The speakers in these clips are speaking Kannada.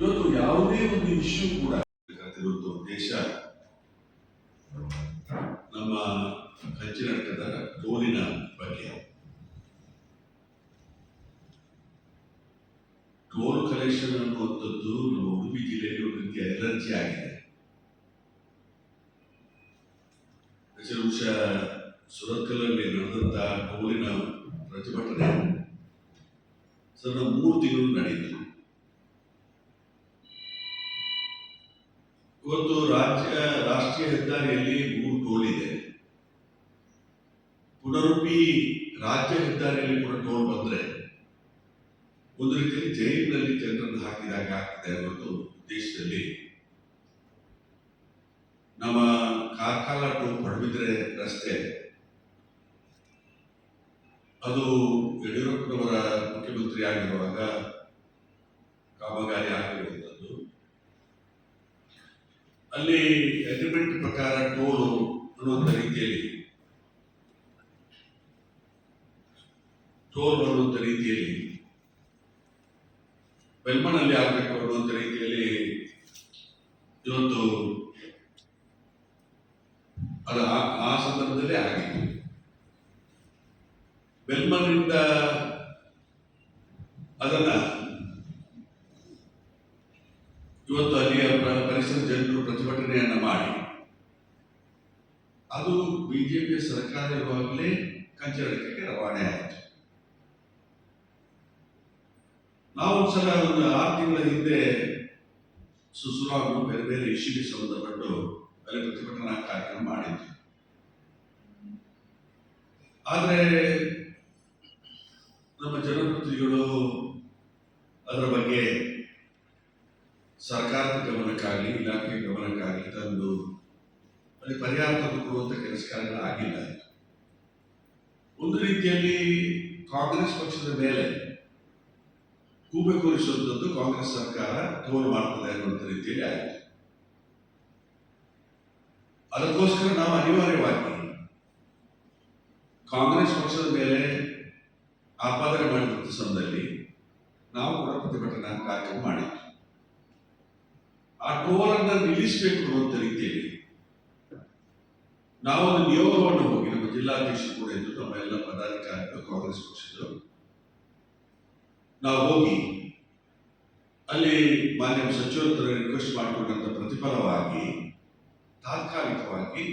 ಇವತ್ತು ಯಾವುದೇ ಒಂದು ಇಶ್ಯೂ ಕೂಡ ಇವತ್ತು ದೇಶ ನಮ್ಮ ಕಂಚಿನಟ್ಟದ ಗೋಲಿನ ಬಗ್ಗೆ. ಟೋಲ್ ಕಲೆಕ್ಷನ್ ಅನ್ನುವಂಥದ್ದು ನಮ್ಮ ಉಡುಪಿ ಜಿಲ್ಲೆಯಲ್ಲಿ ಒಂದು ರೀತಿಯ ಎಲರ್ಜಿ ಆಗಿದೆ. ಬಹುಶಃ ಸುರತ್ಕಲಲ್ಲಿ ನಡೆದಂತಹ ಟೋಲಿನ ಪ್ರತಿಭಟನೆ ಸರ್ ಮೂರು ತಿಂಗಳು ನಡೆಯಿತು ಇವತ್ತು ರಾಜ್ಯ ರಾಷ್ಟ್ರೀಯ ಹೆದ್ದಾರಿಯಲ್ಲಿ ಮೂರು ಟೋಲ್ ಇದೆ ಪುನರುಪಿ ರಾಜ್ಯ ಹೆದ್ದಾರಿಯಲ್ಲಿ ಕೂಡ ಟೋಲ್ ಬಂದ್ರೆ ಒಂದು ರೀತಿಯಲ್ಲಿ ಜೈಲಿನಲ್ಲಿ ಜನರನ್ನು ಹಾಕಿದಾಗ ಆಗ್ತದೆ ಅನ್ನೋದು ದೇಶದಲ್ಲಿ ನಮ್ಮ ಕಾರ್ಕಾಲ ಟೋಲ್ ಪಡೆದಿದ್ರೆ ರಸ್ತೆ. ಅದು ಯಡಿಯೂರಪ್ಪನವರ ಮುಖ್ಯಮಂತ್ರಿ ಆಗಿರುವಾಗ ಕಾಮಗಾರಿ ಆಗಿರುವಂಥದ್ದು. ಅಲ್ಲಿ ಅಗ್ರಿಮೆಂಟ್ ಪ್ರಕಾರ ಟೋಲು ಅನ್ನುವಂಥ ರೀತಿಯಲ್ಲಿ. ಟೋಲ್ ಅನ್ನುವಂಥ ರೀತಿಯಲ್ಲಿ. ಬೆಲ್ಮನಲ್ಲಿ ಆಗಬೇಕು ಅನ್ನುವಂಥ ರೀತಿಯಲ್ಲಿ ಇವತ್ತು ಅದು ಆ- ಸಂದರ್ಭದಲ್ಲೇ ಸಂದರ್ಭದಲ್ಲಿ ಆಗಿತ್ತು. ಬೆಲ್ಮನಿಂದ ಅದನ್ನ ಇವತ್ತು ಅಲ್ಲಿಯ ಪರಿಸರ ಜನರು ಪ್ರತಿಭಟನೆಯನ್ನು ಮಾಡಿ, ಅದು ಬಿಜೆಪಿ ಸರ್ಕಾರ ಇರುವಾಗಲೇ ಕಂಚರಕ್ಕೆ ರವಾನೆ ಆಯಿತು. ನಾವು ಒಂದ್ಸಲ ಒಂದು ಆರು ತಿಂಗಳ ಹಿಂದೆ ಸುಸುರಾಗು ಬೇರೆ ಬೇರೆ ಇಶ್ಯೂಗೆ ಸಂಬಂಧಪಟ್ಟು ಅಲ್ಲಿ ಪ್ರತಿಭಟನಾ ಕಾರ್ಯಕ್ರಮ ಮಾಡಿದ್ವಿ. ಆದರೆ ನಮ್ಮ ಜನಪ್ರತಿನಿಧಿಗಳು ಅದರ ಬಗ್ಗೆ ಸರ್ಕಾರದ ಗಮನಕ್ಕಾಗಲಿ ಇಲಾಖೆ ಗಮನಕ್ಕಾಗಲಿ ತಂದು ಅಲ್ಲಿ ಪರಿಹಾರ ತಂದುಕೊಡುವಂಥ ಕೆಲಸ ಕಾರ್ಯಗಳು ಆಗಿಲ್ಲ. ಒಂದು ರೀತಿಯಲ್ಲಿ ಕಾಂಗ್ರೆಸ್ ಪಕ್ಷದ ಮೇಲೆ ಕೂಬೆ ಕೂರಿಸುವಂಥದ್ದು ಕಾಂಗ್ರೆಸ್ ಸರ್ಕಾರ ತೋಲು ಮಾಡ್ತದೆ ಅನ್ನುವಂಥ ರೀತಿಯಲ್ಲಿ ಆಯಿತು. ಅದಕ್ಕೋಸ್ಕರ ನಾವು ಅನಿವಾರ್ಯವಾಗಿ ಕಾಂಗ್ರೆಸ್ ಪಕ್ಷದ ಮೇಲೆ ಆಪಾದನೆ ಮಾಡಿದ ಸಂದರ್ಭದಲ್ಲಿ ನಾವು ಕೂಡ ಪ್ರತಿಭಟನಾ ಕಾರ್ಯಕ್ರಮ ಮಾಡಿದ್ವಿ. ಆ ಟೋಲ್ ಅನ್ನ ನಿಲ್ಲಿಸಬೇಕು ಅನ್ನುವಂಥ ರೀತಿಯಲ್ಲಿ ನಾವು ಒಂದು ನಿಯೋಗವನ್ನು ಹೋಗಿ, ನಮ್ಮ ಜಿಲ್ಲಾಧ್ಯಕ್ಷರು ಕೂಡ ಎಂದು ನಮ್ಮ ಎಲ್ಲ ಪದಾಧಿಕಾರಿಗಳು, ಕಾಂಗ್ರೆಸ್ ಪಕ್ಷದವರು ನಾವು ಹೋಗಿ ಅಲ್ಲಿ ಮಾನ್ಯ ಸಚಿವರ ರಿಕ್ವೆಸ್ಟ್ ಮಾಡಿಕೊಂಡಂತ ಪ್ರತಿಫಲವಾಗಿ ತಾತ್ಕಾಲಿಕವಾಗಿ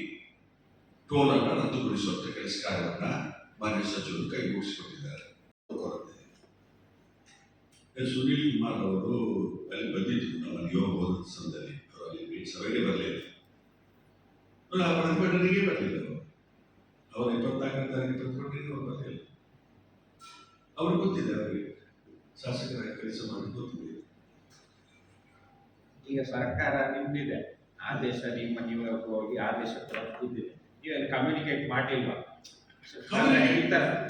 ಟೋಲ್ ಅನ್ನು ರದ್ದುಗೊಳಿಸುವಂತ ಕೆಲಸ ಕಾರ್ಯವನ್ನ ಮಾನ್ಯ ಸಚಿವರು ಕೈಗೂಡಿಸಿಕೊಂಡಿದ್ದಾರೆ. ಸುನೀಲ್ ಕುಮಾರ್ ಅವರು ಅಲ್ಲಿ ಬಂದಿದ್ರು ಸಂದರ್ಭದಲ್ಲಿ. ಅವರು ಅಲ್ಲಿ ಸಭೆಗೆ ಬರಲಿಲ್ಲ ಅವರು ಆ ಪ್ರತಿಭಟನೆಗೆ ಬರಲಿಲ್ಲ ಅವರು ಅವರು ಇಪ್ಪತ್ನಾಲ್ಕನೇ ತಾರೀಕು ಪ್ರತಿಭಟನೆಗೆ ಅವರು ಬರಲಿಲ್ಲ ಅವ್ರಿಗೆ ಗೊತ್ತಿದೆ ಅವರಿಗೆ. ಶಾಸಕರ ಕೆಲಸ ಮಾಡಿ ಗೊತ್ತಿದೆ. ಈಗ ಸರ್ಕಾರ ನಿಮ್ದಿದೆ ಆದೇಶ ನಿಮ್ಮ ನೀವು ಹೋಗಿ ಆದೇಶ ಕೂತಿದೆ ನೀವು ಅಲ್ಲಿ ಕಮ್ಯುನಿಕೇಟ್ ಮಾಡಿಲ್ವಾ?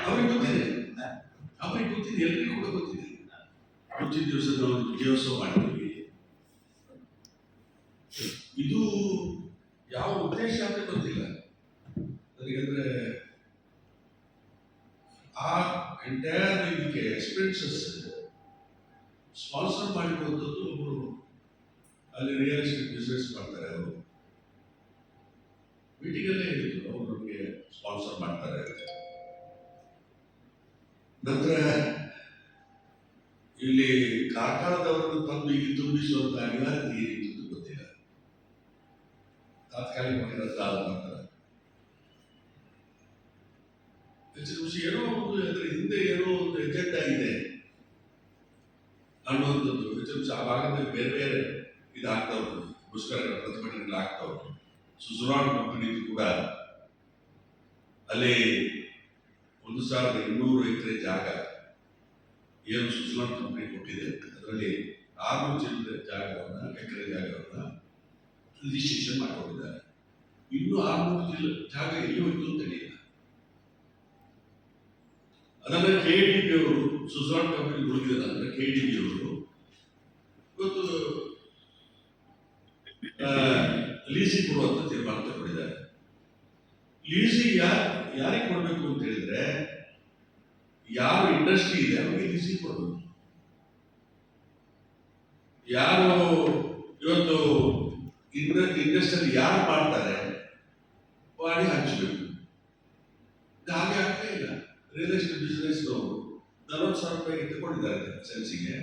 ಅವ್ರಿಗೆ ಗೊತ್ತಿದೆ. ಅವ್ರಿಗೆ ಗೊತ್ತಿದೆ. ಎಲ್ಲರಿಗೂ ಕೂಡ ಗೊತ್ತಿದೆ. ಮುಂಚಿನ ದಿವಸ ಒಂದು ವಿಜಯೋತ್ಸವ ಮಾಡಿದ್ವಿ ಇದು ಯಾವ ಉದ್ದೇಶ ಅಂತ ಗೊತ್ತಿಲ್ಲ ನನಗಂದ್ರೆ ಆ ಎಂಟೈರ್ ಇದಕ್ಕೆ ಎಕ್ಸ್ಪೆನ್ಸಸ್ ಸ್ಪಾನ್ಸರ್ ಮಾಡಿರುವಂಥದ್ದು ಒಬ್ಬರು ಅಲ್ಲಿ ರಿಯಲ್ ಎಸ್ಟೇಟ್ ಬಿಸ್ನೆಸ್ ಮಾಡ್ತಾರೆ ಅವರು. ಮೀಟಿಂಗಲ್ಲೇ ಹೇಳಿದ್ರು ಅವರು ನಮಗೆ ಸ್ಪಾನ್ಸರ್ ಮಾಡ್ತಾರೆ ನಂತರ ಇಲ್ಲಿ ಕಾರ್ಕಳದವರನ್ನು ತಂದು ಇಲ್ಲಿ ತುಂಬಿಸುವಂತ ಅನಿವಾರ್ಯತೆ ಏನಿತ್ತು ಗೊತ್ತಿಲ್ಲ. ತಾತ್ಕಾಲಿಕವಾಗಿ ರದ್ದಾದ ನಂತರ ಏನೋ ಒಂದು ಅದರ ಹಿಂದೆ ಏನೋ ಒಂದು ಎಜೆಂಡಾ ಇದೆ ಅನ್ನುವಂಥದ್ದು. ವಿಷಯ ಆ ಭಾಗದಲ್ಲಿ ಬೇರೆ ಬೇರೆ ಇದಾಗ್ತಾ ಉಂಟು. ಮುಷ್ಕರಗಳ ಪ್ರತಿಭಟನೆಗಳು ಆಗ್ತಾ ಉಂಟು. ಸುಜುರಾನ್ ಕಂಪನಿದು ಕೂಡ ಅಲ್ಲಿ ಒಂದು ಸಾವಿರದ ಇನ್ನೂರು ಎಕರೆ ಜಾಗ ಏನು ಸುಜುರಾನ್ ಕಂಪನಿ ಕೊಟ್ಟಿದೆ, ಅದರಲ್ಲಿ ಆರು ಚಿಲ್ಲರೆ ಜಾಗವನ್ನ, ಎಕರೆ ಜಾಗವನ್ನ ರಿಜಿಸ್ಟ್ರೇಷನ್ ಮಾಡಿಕೊಂಡಿದ್ದಾರೆ. ಇನ್ನು ಆರ್ನೂರು ಜಿಲ್ಲೆ ಜಾಗ ಎಲ್ಲಿ ಇತ್ತು ತಿಳಿಯಿಲ್ಲ. ಅದನ್ನ ಕೆ ಡಿ ಬಿ ಅವರು ಸುಸಾನ್ ಕಂಪನಿ ಉಳಿದಿದ್ದಾರೆ ಕೆ ಡಿ ಬಿ ಅವರು ಇವತ್ತು ಲೀಸಿಗೆ ಕೊಡುವಂತ ತೀರ್ಮಾನ ತಗೊಂಡಿದ್ದಾರೆ ಲೀಸಿಗೆ ಯಾರು ಯಾರಿಗೆ ಕೊಡಬೇಕು ಅಂತ ಹೇಳಿದ್ರೆ ಇಂಡಸ್ಟ್ರಿ ಇದೆ ಅವರಿಗೆ ಲೀಸಿಗೆ ಕೊಡಬೇಕು ಯಾರು ಇವತ್ತು ಇಂಡ ಇಂಡಸ್ಟ್ರಿಯಲ್ಲಿ ಯಾರು ಮಾಡ್ತಾರೆ? ಮಾಡಿ ಹಂಚಬೇಕು. ಹಾಗೆ ಆಗ್ತಾ ಇಲ್ಲ. ರಿಯಲ್ ಎಸ್ಟೇಟ್ ಬಿಸ್ನೆಸ್ ನಲವತ್ತು ಸಾವಿರ ರೂಪಾಯಿ ತಗೊಂಡಿದ್ದಾರೆ ಸೆನ್ಸಿಗೆ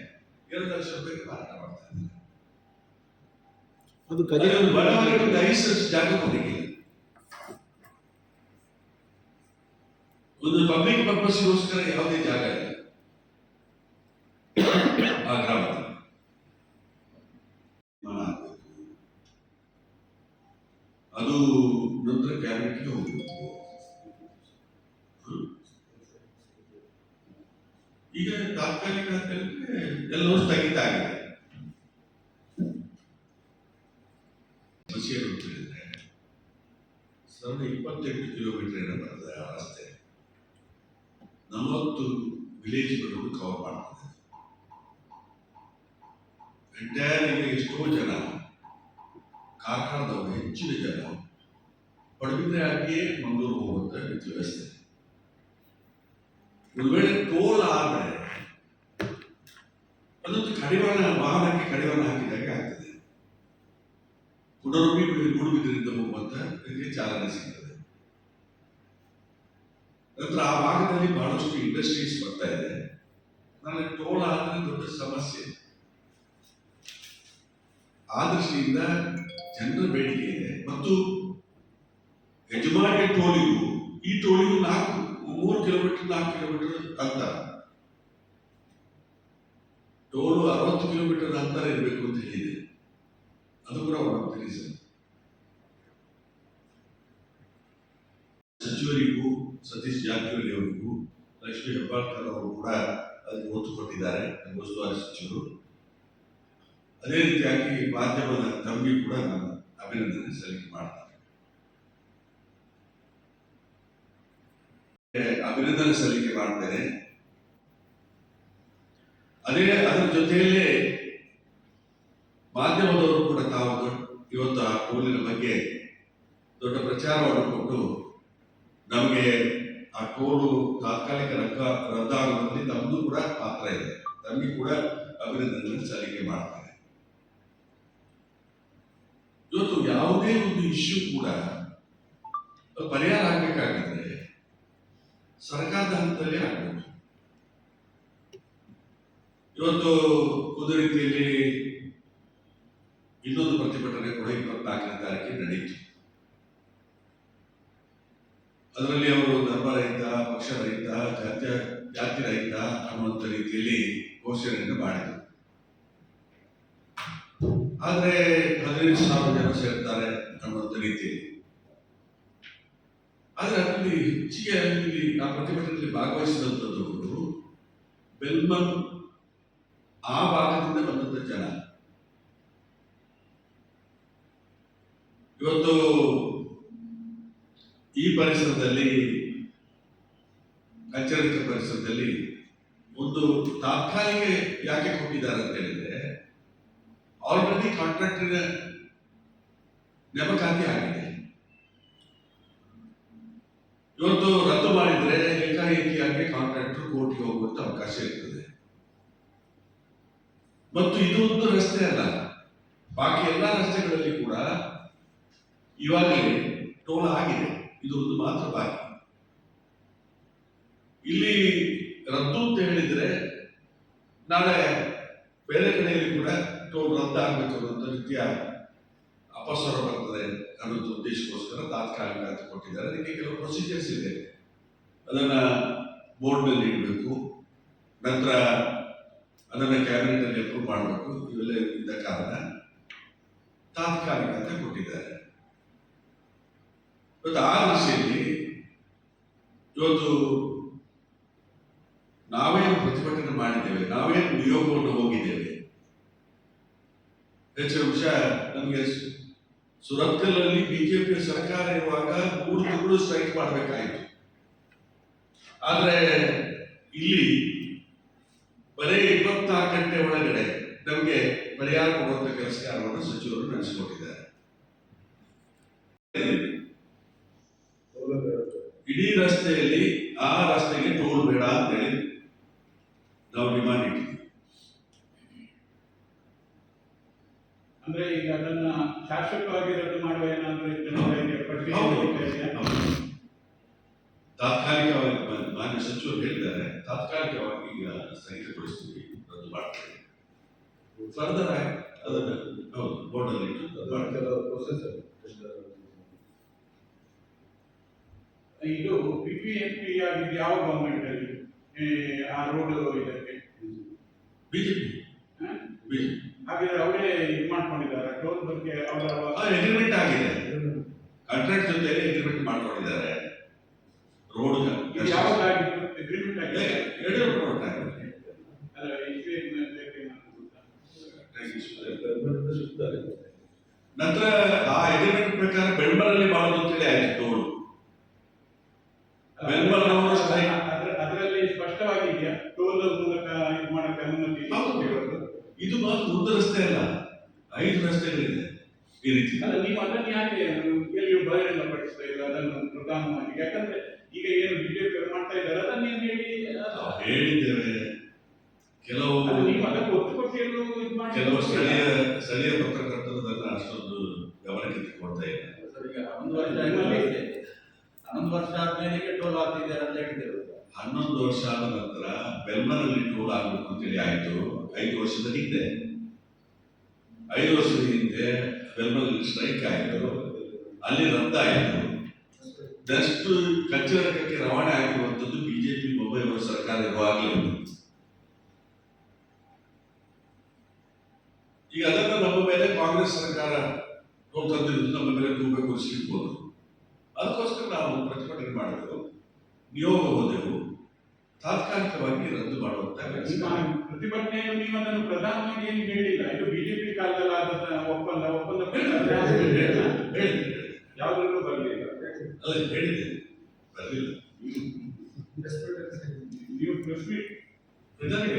ಎರಡು ಲಕ್ಷ ರೂಪಾಯಿಗೆ ಮಾರಾಟ ಮಾಡ್ತಾ ಇದ್ದಾರೆ. ಅದು ಬಡವರಿಗೆ ಲೈಸೆನ್ಸ್ ಜಾಗ ಕೊಟ್ಟಿಗೆ ಒಂದು ಪಬ್ಲಿಕ್ ಪರ್ಪಸ್ಗೋಸ್ಕರ ಯಾವುದೇ ಜಾಗ ಇಲ್ಲ. ಆ ಗ್ರಾಮದಲ್ಲಿ ಅದು ನಂತರ ಕ್ಯಾಬಿನೆಟ್ಗೆ ಹೋಗಿ. ಈಗ ತಾತ್ಕಾಲಿಕ ಅಂತ ಎಲ್ಲವೂ ಸ್ಥಗಿತ ಆಗಿದೆ. ಸಮಸ್ಯೆ ಏನು ಇಪ್ಪತ್ತೆಂಟು ಕಿಲೋಮೀಟರ್ ಏನೋ ಆ ರಸ್ತೆ ನಲವತ್ತು ವಿಲೇಜ್ಗಳನ್ನು ಕವರ್ ಮಾಡ್ತದೆ ಎಂಟೈರ್ ಎಷ್ಟೋ ಜನ, ಕಾರ್ಖಾನದವರು, ಹೆಚ್ಚಿನ ಜನ ಪಡುಬಿದ್ರೆ ಆಗಿಯೇ ಮಂಗಳೂರು ಹೋಗುವಂತ ವ್ಯವಸ್ಥೆ. ಒಂದು ವೇಳೆ ಟೋಲ್ ಆದರೆ ಅದೊಂದು ಕಡಿವಾಣ ವಾಹನಕ್ಕೆ ಕಡಿವಾಣ ಹಾಕಿದಾಗ ಆಗ್ತದೆ. ಪುನರೊಮ್ಮೆ ಮೂಡುಬಿದ್ರಿಂದ ಹೋಗುವಂತ ಚಾಲನೆ ಸಿಗ್ತದೆ. ನಂತರ ಆ ಭಾಗದಲ್ಲಿ ಬಹಳಷ್ಟು ಇಂಡಸ್ಟ್ರೀಸ್ ಬರ್ತಾ ಇದೆ. ನನಗೆ ಟೋಲ್ ಆದರೆ ದೊಡ್ಡ ಸಮಸ್ಯೆ. ಆ ದೃಷ್ಟಿಯಿಂದ ಜನರ ಬೇಡಿಕೆ ಇದೆ. ಮತ್ತು ಯಜಮಾನಿಗೆ ಟೋಲಿಗೂ, ಈ ಟೋಲಿಗೂ ನಾಲ್ಕು, ಮೂರು ಕಿಲೋಮೀಟರ್, ನಾಲ್ಕು ಕಿಲೋಮೀಟರ್ ಅಂತರ. ಟೋಲು ಅರವತ್ತು ಕಿಲೋಮೀಟರ್ ಅಂತರ ಇರಬೇಕು ಅಂತ ಹೇಳಿದೆ. ಅದು ಕೂಡ ಒಂದು ರೀಸನ್ ಸಚಿವರಿಗೂ ಸತೀಶ್ ಜಾರಕಿಹೊಳಿ ಅವರಿಗೂ ಲಕ್ಷ್ಮೀ ಹೆಬ್ಬಾಳ್ಕರ್ ಅವರು ಕೂಡ ಅಲ್ಲಿ ಒತ್ತು ಕೊಟ್ಟಿದ್ದಾರೆ ಉಸ್ತುವಾರಿ ಸಚಿವರು. ಅದೇ ರೀತಿಯಾಗಿ ಮಾಧ್ಯಮದ ತಂಬಿ ಕೂಡ ನಾನು ಅಭಿನಂದನೆ ಸಲ್ಲಿಕೆ ಮಾಡ್ತಾರೆ ಅಭಿನಂದನೆ ಸಲ್ಲಿಕೆ ಮಾಡ್ತೇನೆ. ಅದೇ, ಅದರ ಜೊತೆಯಲ್ಲೇ ಮಾಧ್ಯಮದವರು ಕೂಡ ತಾವು ಇವತ್ತು ಆ ಕೋಲಿನ ಬಗ್ಗೆ ದೊಡ್ಡ ಪ್ರಚಾರವನ್ನು ಕೊಟ್ಟು ನಮಗೆ ಆ ಟೋಲು ತಾತ್ಕಾಲಿಕ ರಕ್ಕ ರದ್ದಾಗುವುದರಲ್ಲಿ ನಮ್ಮದು ಕೂಡ ಪಾತ್ರ ಇದೆ. ನಮಗೆ ಕೂಡ ಅಭಿನಂದನೆ ಸಲ್ಲಿಕೆ ಮಾಡ್ತಾರೆ ಇವತ್ತು ಯಾವುದೇ ಒಂದು ಇಶ್ಯೂ ಕೂಡ ಪರಿಹಾರ ಆಗಬೇಕಾಗಿದ್ರೆ ಸರ್ಕಾರದ ಹಂತದಲ್ಲಿ ಆಗಬೇಕು. ಇವತ್ತು ಒಂದು ರೀತಿಯಲ್ಲಿ ಇನ್ನೊಂದು ಪ್ರತಿಭಟನೆ ಕೂಡ ಇಪ್ಪತ್ನಾಲ್ಕನೇ ತಾರೀಕಿಗೆ ನಡೆಯಿತು ಅದರಲ್ಲಿ ಅವರು ಧರ್ಮ ರಹಿತ ಜಾತ್ಯ ಜಾತಿ ರಹಿತ ಅನ್ನುವಂಥ ರೀತಿಯಲ್ಲಿ ಘೋಷಣೆಯನ್ನು ಮಾಡಿದರು. ಆದರೆ ಹದಿನೈದು ಸಾವಿರ ಜನ ಸೇರ್ತಾರೆ ಅನ್ನುವಂಥ ರೀತಿಯಲ್ಲಿ. ಆದರೆ ಅಲ್ಲಿ ಹೆಚ್ಚಿಗೆ ಅಲ್ಲಿ ಆ ಪ್ರತಿಭಟನೆಯಲ್ಲಿ ಭಾಗವಹಿಸಿದಂಥದ್ದು ಬೆಲ್ಮನ್ ಆ ಭಾಗದಿಂದ ಬಂದಂಥ ಜನ. ಇವತ್ತು ಈ ಪರಿಸರದಲ್ಲಿ, ಕಚ್ಚರಿತ ಪರಿಸರದಲ್ಲಿ ಒಂದು ತಾತ್ಕಾಲಿಕ ಯಾಕೆ ಕೊಟ್ಟಿದ್ದಾರೆ ಅಂತ ಹೇಳಿದ್ರೆ ಆಲ್ರೆಡಿ ಕಾಂಟ್ರಾಕ್ಟರ್ ನೇಮಕಾತಿ ಆಗಿದೆ. ಇವತ್ತು ರದ್ದು ಮಾಡಿದ್ರೆ ಏಕಾಏಕಿಯಾಗಿ ಕಾಂಟ್ರಾಕ್ಟರ್ ಕೋರ್ಟ್ಗೆ ಹೋಗುವಂತ ಅವಕಾಶ ಇರ್ತದೆ. ಮತ್ತು ಇದು ಒಂದು ರಸ್ತೆ ಅಲ್ಲ. ಬಾಕಿ ಎಲ್ಲ ರಸ್ತೆಗಳಲ್ಲಿ ಕೂಡ ಇವಾಗಲೇ ಟೋಲ್ ಆಗಿದೆ. ಇದು ಒಂದು ಮಾತ್ರ ಬಾಕಿ. ಇಲ್ಲಿ ರದ್ದು ಅಂತ ಹೇಳಿದ್ರೆ ನಾಳೆ ಬೇರೆ ಕಡೆಯಲ್ಲಿ ಕೂಡ ಟೋಲ್ ರದ್ದಾಗಬೇಕು ಅನ್ನೋ ರೀತಿಯ ಅಪಸ್ವರ ಬರ್ತದೆ ಅನ್ನೋದು ಉದ್ದೇಶಕ್ಕೋಸ್ಕರ ತಾತ್ಕಾಲಿಕ ಅಂತ ಕೊಟ್ಟಿದ್ದಾರೆ. ಅದಕ್ಕೆ ಕೆಲವು ಪ್ರೊಸೀಜರ್ಸ್ ಇದೆ. ಅದನ್ನ ಮೇಲೆ ಇಡಬೇಕು. ನಂತರ ಅದನ್ನ ಕ್ಯಾಬಿನೆಟ್ ಅಲ್ಲಿ ಅಪ್ರೂವ್ ಮಾಡಬೇಕು. ಇವೆಲ್ಲ ಇದ್ದ ಕಾರಣ ತಾತ್ಕಾಲಿಕ ಅಂತ ಕೊಟ್ಟಿದ್ದಾರೆ. ಇವತ್ತು ಆ ದಿಸೆಯಲ್ಲಿ ಇವತ್ತು ನಾವೇನು ಪ್ರತಿಭಟನೆ ಮಾಡಿದ್ದೇವೆ, ನಾವೇನು ನಿಯೋಗವನ್ನು ಹೋಗಿದ್ದೇವೆ. ಹೆಚ್ಚಿನ ವಿಷಯ ನಮಗೆ ಸುರತ್ಕಲ್ನಲ್ಲಿ ಬಿಜೆಪಿ ಸರ್ಕಾರ ಇರುವಾಗ ಮೂರು ತಿಂಗಳು ಸ್ಟ್ರೈಕ್ ಮಾಡಬೇಕಾಯಿತು. ಆದ್ರೆ ಇಲ್ಲಿ ಬರೀ ಇಪ್ಪತ್ನಾಲ್ಕು ಗಂಟೆ ಒಳಗಡೆ ನಮಗೆ ಪರಿಹಾರ ಕೊಡುವಂತ ಕೆಲಸ ಕಾರ್ಯವನ್ನು ಸಚಿವರು ನಡೆಸಿಕೊಟ್ಟಿದ್ದಾರೆ ಇಡೀ ರಸ್ತೆಯಲ್ಲಿ ಆ ರಸ್ತೆಗೆ ಟೋಲ್ ಬೇಡ ಅಂತೇಳಿ ನಾವು ಡಿಮಾಂಡ್ ಅಂದ್ರೆ ಈಗ ಅದನ್ನ ಶಾಶ್ವತವಾಗಿ ರದ್ದು ಮಾಡುವ ಏನಾದ್ರು? ತಾತ್ಕಾಲಿಕವಾಗಿ ಮಾನ್ಯ ಸಚಿವರು ಹೇಳಿದ್ದಾರೆ ತಾತ್ಕಾಲಿಕವಾಗಿ ಈಗ ಸ್ಥಗಿತಗೊಳಿಸ್ತೀವಿ ರದ್ದು ಮಾಡ್ತೇವೆ. ಫರ್ದರ್ ಅದನ್ನು ಹೌದು ಬೋರ್ಡಲ್ಲಿ. ಇದು ಪಿ ಪಿ ಎಂ ಪಿ ಆಗಿದ್ದು ಯಾವ ಗೌರ್ಮೆಂಟ್ ಅಲ್ಲಿ? ಏ, ಆ ರೋಡ್ ಬಿಜೆಪಿ. ಹ? ಬಿಜೆಪಿ. ಹಾಗಾದ್ರೆ ಅವರೇ ಇದು ಮಾಡ್ಕೊಂಡಿದ್ದಾರೆ ಟೋಲ್ ಬಗ್ಗೆ ಅವರ ಅಗ್ರಿಮೆಂಟ್ ಆಗಿದೆ. ಕಾಂಟ್ರಾಕ್ಟ್ ಜೊತೆ ಎಗ್ರಿಮೆಂಟ್ ಮಾಡ್ಕೊಂಡಿದ್ದಾರೆ. ರೋಡ್ ಯಾವಾಗಾಗಿತ್ತು ಅಗ್ರಿಮೆಂಟ್ ಆಗಿದೆ. ಯಡಿಯೂರಪ್ಪ ಗೊತ್ತಾ? ನಂತರ ಆ ಎಗ್ರಿಮೆಂಟ್ ಪ್ರಕಾರ ಬೆಂಬಲಲ್ಲಿ ಮಾಡೋದು ಅಂತೇಳಿ ಆಯ್ತು ಟೋಲ್ ಬೆಂಬಲವನ್ನು strike- ಅದ್ರ- ಅದರಲ್ಲಿ ಸ್ಪಷ್ಟವಾಗಿದೆಯಾ ಟೋಲ್ ಮೂಲಕ ಇದು ಮಾಡಕ್ಕೆ ಅನುಮತಿ ಹೌದು. ಕೊಟ್ಟಿರೋದು? ಇದು ಮಾತ್ರ ಒಂದು ರಸ್ತೆ ಅಲ್ಲ ಐದು ರಸ್ತೆಗಳಿದೆ ಈ ರೀತಿ. ಅಲ್ಲ ನೀವು ಅದನ್ನು ಯಾಕೆ ಎಲ್ಲಿಯೂ ಬಹಿರಂಗ ಪಡಿಸ್ತಾ ಇಲ್ಲ ಅದನ್ನು ಪ್ರಧಾನವಾಗಿ? ಯಾಕಂದ್ರೆ ಈಗ ಏನು ಬಿಜೆಪಿ ಮಾಡ್ತಾ ಇದ್ದಾರೆ ಅದನ್ನ ನೀವು ಹೇಳಿ. ಹೇಳಿದ್ದೇವೆ. ಕೆಲವು ನೀವು ಅದಕ್ಕೆ ಒತ್ತು ಕೊಟ್ಟು ಕೆಲವು ಸ್ಥಳೀಯ ಸ್ಥಳೀಯ ಪತ್ರಕರ್ತರು ಅದನ್ನ ಅಷ್ಟೊಂದು ಗಮನಕ್ಕೆ ತಗೊಳ್ತಾ ಇಲ್ಲ. ಒಂದು ವರ್ಷ ಹನ್ನೊಂದು ವರ್ಷ ಆದ್ಮೇಲೆ ಟೋಲ್ ಹಾಕ್ತಿದ್ದಾರೆ ಅಂತ ಹೇಳಿದ್ರು. ಹನ್ನೊಂದು ವರ್ಷ ಆದ ನಂತರ ಬೆಲ್ಮರಲ್ಲಿ ಟೋಲ್ ಆಗಬೇಕು ಅಂತೇಳಿ ಆಯ್ತು. ಐದು ವರ್ಷದ ಹಿಂದೆ ಐದು ವರ್ಷದ ಹಿಂದೆ ಬೆಂಬಲಲ್ಲಿ ಸ್ಟ್ರೈಕ್ ಆಯಿತು. ಅಲ್ಲಿ ರದ್ದಾಯಿತು ಜಸ್ಟ್ ಕಚ್ಚರಕಕ್ಕೆ ರವಾನೆ ಆಗಿರುವಂಥದ್ದು ಬಿಜೆಪಿ ಮುಂಬೈ ಅವರ ಸರ್ಕಾರ ಇರುವಾಗಲೇ ಈಗ ಅದನ್ನು ನಮ್ಮ ಮೇಲೆ ಕಾಂಗ್ರೆಸ್ ಸರ್ಕಾರ ತಂದಿದ್ದು ನಮ್ಮ ಮೇಲೆ ತೂಕ ಕೂರಿಸಲಿಕ್ಬೋದು ಅದಕ್ಕೋಸ್ಕರ ನಾವು ಪ್ರತಿಭಟನೆ ಮಾಡಿದೆವು. ನಿಯೋಗ ಹೋದೆವು. ತಾತ್ಕಾಲಿಕವಾಗಿ ರದ್ದು ಮಾಡುವಂತ ಪ್ರತಿಭಟನೆಯನ್ನು ನೀವು ಅದನ್ನು ಪ್ರಧಾನವಾಗಿ ಏನು ಹೇಳಿಲ್ಲ. ಇದು ಬಿಜೆಪಿ ಕಾಲದಲ್ಲಿ ಆದ ಒಪ್ಪಂದ ಒಪ್ಪಂದ ಯಾವುದರಲ್ಲೂ ಬರಲಿಲ್ಲ. ಅಲ್ಲ ಹೇಳಿದೆ ಬರಲಿಲ್ಲ. ನೀವು ಪ್ರೆಸ್ ಮೀಟ್ ಮೇಲೆ